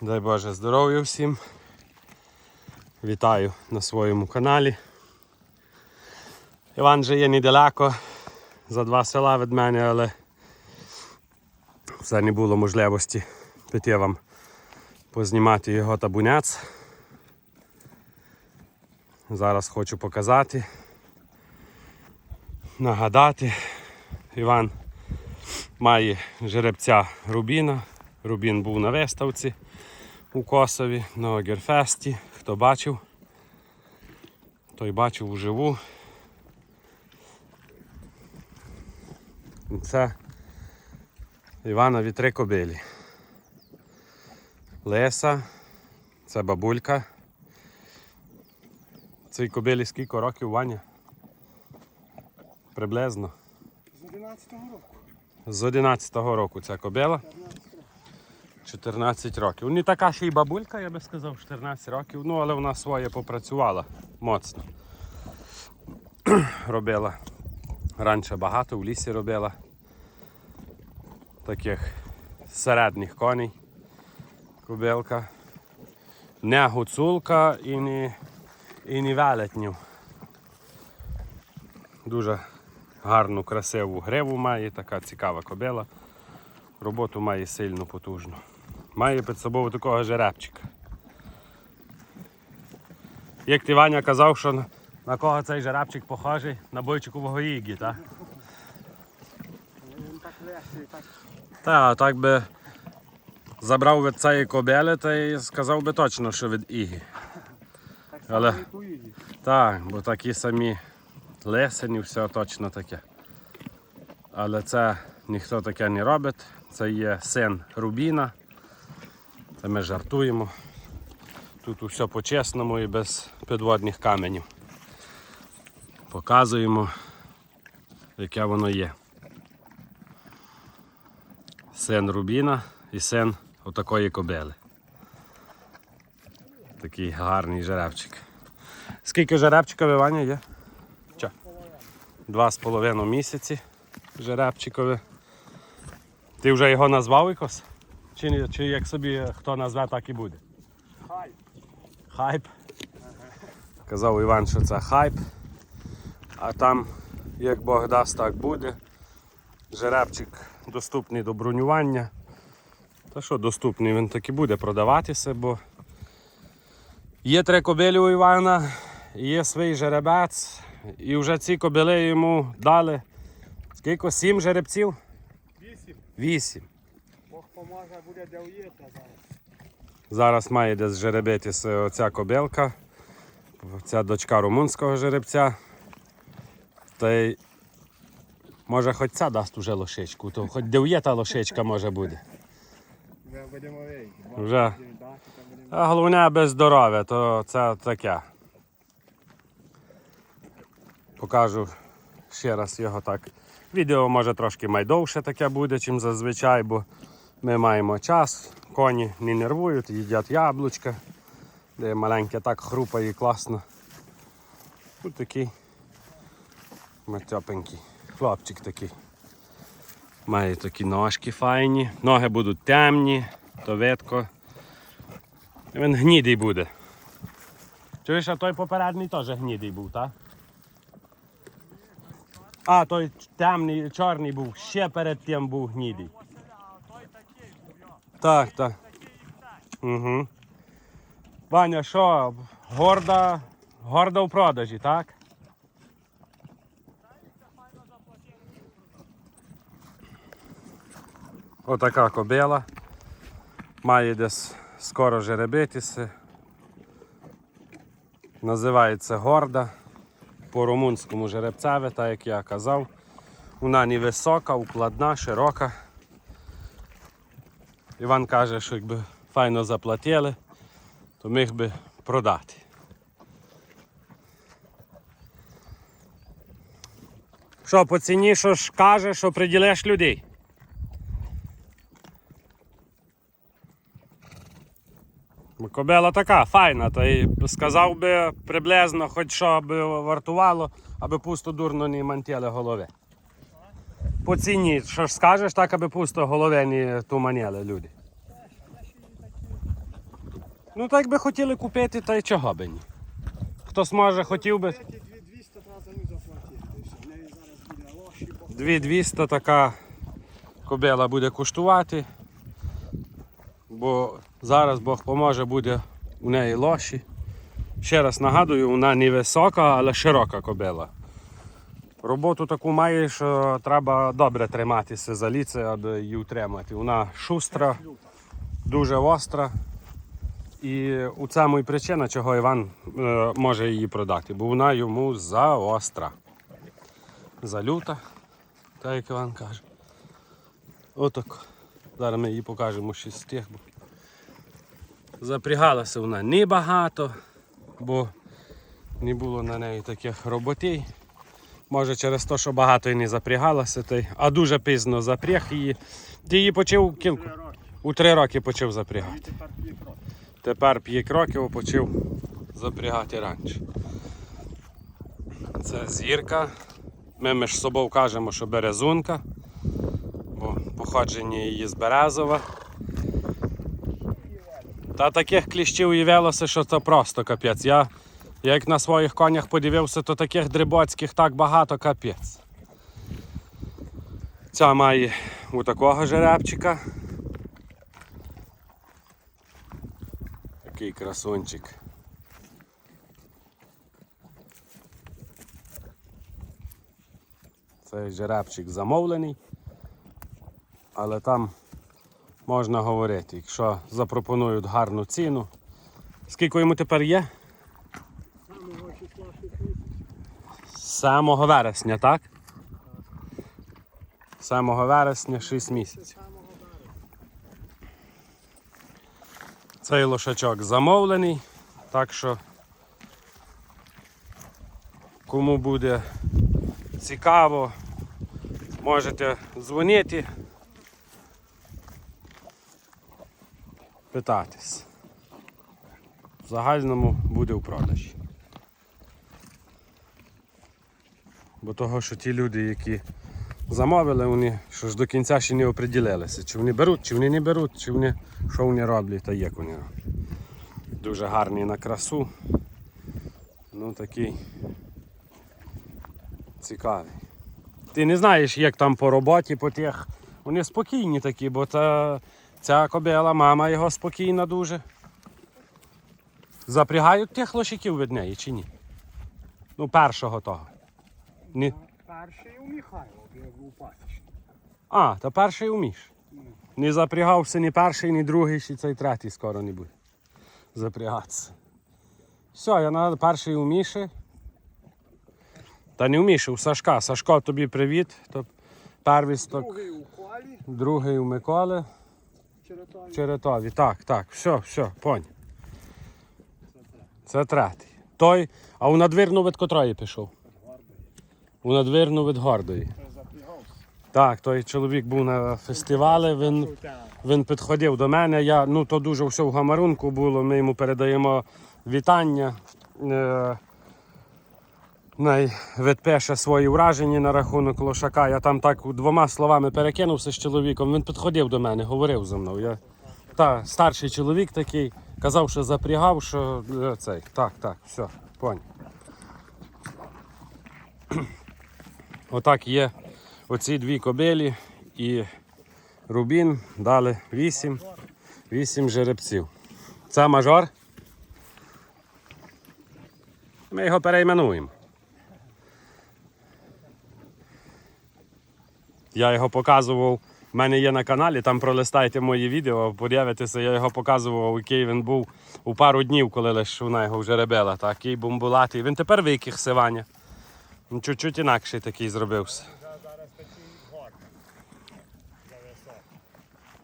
Дай Боже здоров'я всім. Вітаю на своєму каналі. Іван же є недалеко, за два села від мене, але все не було можливості піти вам познімати його табунець. Зараз хочу показати, нагадати. Іван має жеребця Рубіна. Рубін був на виставці у Косові на Огерфесті. Хто бачив, той бачив вживу. Це Іванові три кобилі. Леса, це бабулька. Цій кобилі скільки років Ваня? Приблизно. З 11-го року. З 11-го року ця кобила. 14 років. Не така ще й бабулька, я би сказав, 14 років. Ну, але вона своє попрацювала моцно. робила. Раніше багато в лісі робила. Таких середніх коней. Кобилка. Не гуцулка і не, і не велетнів. Дуже гарну, красиву гриву має, така цікава кобила. Роботу має сильно потужну. Має під собою такого жеребчика. Як ти Ваня казав, що на- кого цей жеребчик похожий? На бойчикового Ігі, так? Він так легший, так Та, так би забрав від цієї кобили, та й сказав би точно, що від Ігі. так Але- Ігі. Так, бо такі самі лисені, все точно таке. Але це ніхто таке не робить. Це є син Рубіна. Це ми жартуємо. Тут усе по-чесному і без підводних каменів. Показуємо, яке воно є. Син Рубіна і син отакої кобили. Такий гарний жеребчик. Скільки жеребчикові Ваня є? Ча. Два з половиною місяці жеребчикові. Ти вже його назвав якось? Чи, чи як собі хто назве, так і буде? Хай. Хайп. Казав Іван, що це хайп. А там, як Бог дасть, так буде. Жеребчик доступний до бронювання. Та що доступний, він так і буде продаватися, бо є три кобилі у Івана, є свій жеребець, і вже ці кобили йому дали скільки? Сім жеребців? Вісім. Вісім. Бог буде де уїти зараз. Зараз має десь жеребитися оця кобилка, ця дочка румунського жеребця. Та й може хоч ця дасть уже лошичку, то хоч де є та лошичка може буде. Вже будемо вийти. Вже. А головне без здоров'я, то це таке. Покажу ще раз його так. Відео може трошки майдовше таке буде, чим зазвичай, бо ми маємо час, коні не нервують, їдять яблучка, де маленьке так хрупає класно. Тут такий матьопенький хлопчик такий. Має такі ножки файні, ноги будуть темні, то видко. Він гнідий буде. Чуєш, а той попередній теж гнідий був, так? А, той темний, чорний був, ще перед тим був гнідий. Так, так. Угу. Ваня, що, горда, горда в продажі, так? Отака кобила. Має десь скоро жеребитися. Називається горда. По румунському жеребцеві, так як я казав. Вона не висока, укладна, широка. Іван каже, що якби файно заплатили, то міг би продати. Що по ціні, що ж каже, що приділиш людей? Бо Кобила така, файна, та й сказав би приблизно, хоч що би вартувало, аби пусто дурно не мантіли голови. По ціні, що ж скажеш, так аби пусто голови не туманіли люди. Ну так би хотіли купити, та й чого би ні. Хтось може хотів би. Эти 2200 треба за них заплатити. і все. В неї зараз буде лоші, бо 2200 така кобила буде коштувати. Бо зараз Бог поможе, буде у неї лоші. Ще раз нагадую, вона не висока, але широка кобила. Роботу таку має, що треба добре триматися за ліце, аби її утримати. Вона шустра, дуже остра. І у цьому і причина, чого Іван е, може її продати, бо вона йому заостра. Залюта, так як Іван каже. Отак. Зараз ми її покажемо ще з тих. Запрягалася вона небагато, бо не було на неї таких роботей. Може через те, що багато і не запрягалася, а дуже пізно запряг її. Ти її почав кільку. 3. У три роки почав запрягати. Тепер 5 років. Тепер 5 років почав запрягати раніше. Це зірка. Ми між собою кажемо, що березунка, бо походження її з Березова. Та таких кліщів і велося, що це просто капець. Я як на своїх конях подивився, то таких дрибоцьких так багато капець. Ця має у такого жеребчика. Такий красунчик. Цей жеребчик замовлений, але там можна говорити, якщо запропонують гарну ціну. Скільки йому тепер є? Самого числа 6 місяців. 7 вересня, так? З 7 вересня 6 місяців. Цей лошачок замовлений, так що кому буде цікаво, можете дзвонити, питатись. В загальному буде в продажі. Бо того, що ті люди, які замовили, вони що ж до кінця ще не оприділилися, чи вони беруть, чи вони не беруть, чи вони що вони роблять та як вони роблять. Дуже гарний на красу. Ну такий цікавий. Ти не знаєш, як там по роботі, по тих. Вони спокійні такі, бо та, ця кобила, мама його спокійна дуже. Запрягають тих лошиків від неї чи ні? Ну, першого того. Ні. Перший у Михайло, як був пасічник. А, та перший уміш. Не запрягався ні перший, ні другий, ще цей третій скоро не буде. Запрягатися. Все, я на перший у Міші. Та не у Міші, у Сашка. Сашко, тобі привіт. То первісток, Другий у колі, другий у Миколи. черетові. Черетові. Так, так, все, все, понь. Це третій. Той, а у надвірну від котрої пішов? У надвірну від гордої. Так, той чоловік був на фестивалі, він Він підходив до мене. Я, ну то дуже все в гамарунку було. Ми йому передаємо вітання. Е, відпише свої враження на рахунок лошака. Я там так двома словами перекинувся з чоловіком. Він підходив до мене, говорив зі мною. Я, та, старший чоловік такий, казав, що запрягав, що е, цей. Так, так, все, поняв. Отак є оці дві кобилі і Рубін дали 8, 8 жеребців. Це мажор. Ми його перейменуємо. Я його показував. У мене є на каналі, там пролистайте мої відео, подивитеся, я його показував, який він був у пару днів, коли лише вона його вже ребела. Такий бомбулатий. Він тепер виких Сиваня. Він чуть-чуть інакший такий зробився.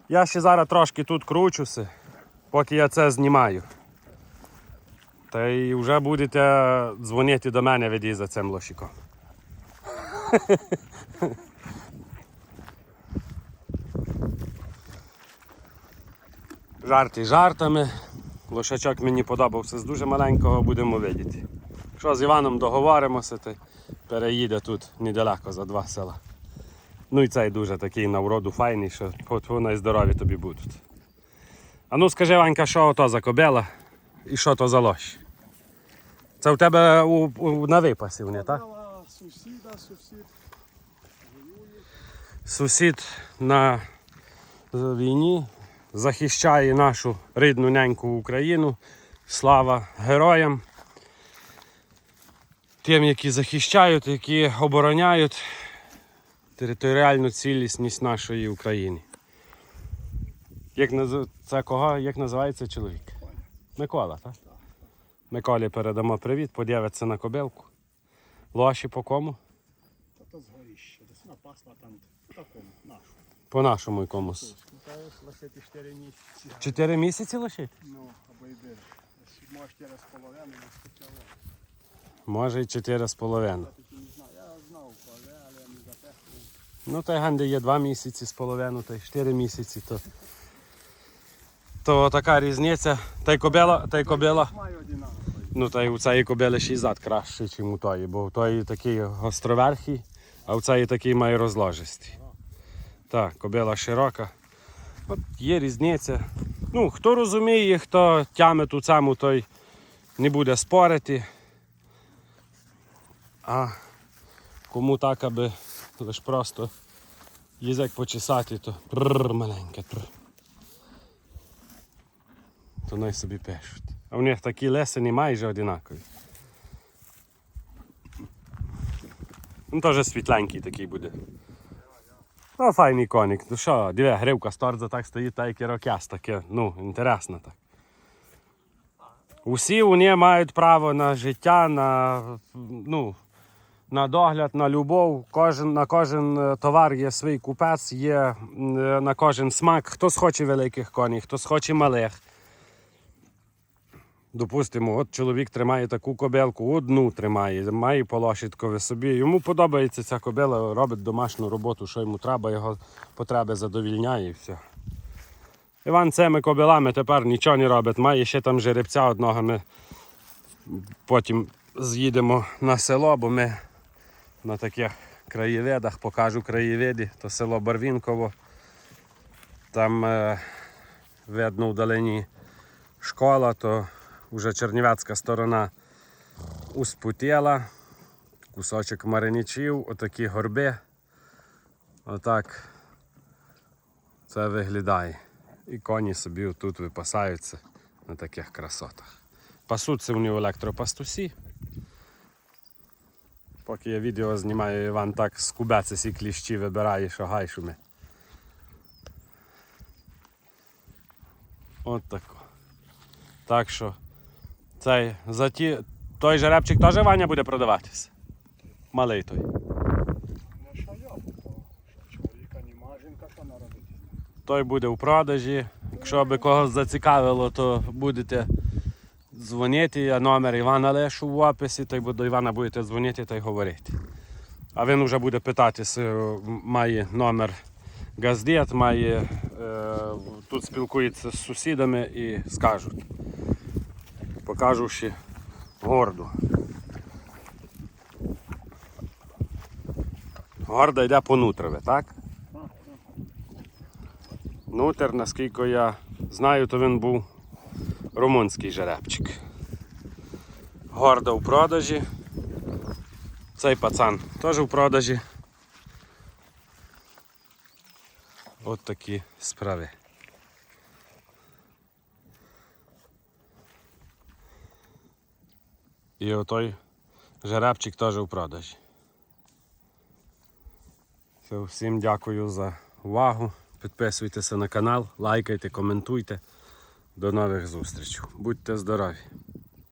Я ще зараз трошки тут кручуся, поки я це знімаю. Та й вже будете дзвонити до мене веді за цим лошиком. Жарти жартами. Лошачок мені подобався з дуже маленького, будемо видіти. Що з Іваном договоримося, то переїде тут недалеко за два села. Ну і цей дуже такий на вроду файний, що вони здорові тобі будуть. А ну скажи, Ванька, що ото за кобела? І що то за лощ? Це у тебе у, у, на випасі вони, так? Сусіда, сусід. Сусід на війні захищає нашу рідну неньку Україну. Слава героям. Тим, які захищають, які обороняють територіальну цілісність нашої України. Як наз... Це кого? Як називається чоловік? Микола, так? Миколі передамо привіт, подивиться на кобилку. Лоші по кому? Та то згоріще. Десь напасла там такому, нашу. По нашому якомусь. Та лишити 4 місяці. Чотири місяці лишити? Ну, або й більше. Може 4 з половиною. Може але не. Ну, та й є два місяці з половиною, та й чотири місяці, то. То така різниця. Та й кобила, та й кобила. Ну та й у цієї кобили ще й зад краще, ніж у тої, бо у тої такий гостроверхий, а у цієї такий має розложистий. Так, кобила широка. От є різниця. Ну, хто розуміє, хто тяме ту саму, той не буде спорити. А кому так, аби лиш просто язик почесати, то прррр маленьке. Прррр. То най собі пишуть. А у них такі лесені майже одинакові. Ну теж світленький такий буде. Ну, файний коник. Ну що, диви, гривка сторза так стоїть, та як і рокяс, таке, ну, інтересно так. Усі вони мають право на життя, на, ну, на догляд, на любов. Кожен, на кожен е, товар є свій купець, є е, на кожен смак. Хтось хоче великих коней, хтось хоче малих. Допустимо, от чоловік тримає таку кобилку, одну тримає, має полошиткове собі. Йому подобається ця кобила, робить домашню роботу, що йому треба, його потреби задовільняє і все. Іван цими кобилами тепер нічого не робить. Має ще там жеребця одного. Ми потім з'їдемо на село, бо ми на таких краєвидах покажу краєвиди, то село Барвінково. Там е, видно вдалині школа, то вже чернівецька сторона успутіла, кусочок мариничів, отакі горби. Отак це виглядає. І коні собі тут випасаються на таких красотах. Пасуться вони в електропастусі. Поки я відео знімаю, Іван так з кубеці сі кліщі вибирає, що гай шуми. От тако. Так що цей за ті, той жеребчик теж Ваня буде продаватися. Малий той. Той буде у продажі. Якщо би когось зацікавило, то будете дзвонити. Я номер Івана лишу в описі, то й до Івана будете дзвонити та й говорити. А він вже буде питатися, має номер газдет, має, е, тут спілкується з сусідами і скажуть. Покажучи горду. Горда йде по нутрове, так? Нутер, наскільки я знаю, то він був румунський жеребчик. Горда у продажі. Цей пацан теж у продажі. От такі справи. І отой жеребчик теж у продажі. Всім дякую за увагу. Підписуйтеся на канал, лайкайте, коментуйте. До нових зустрічей. Будьте здорові!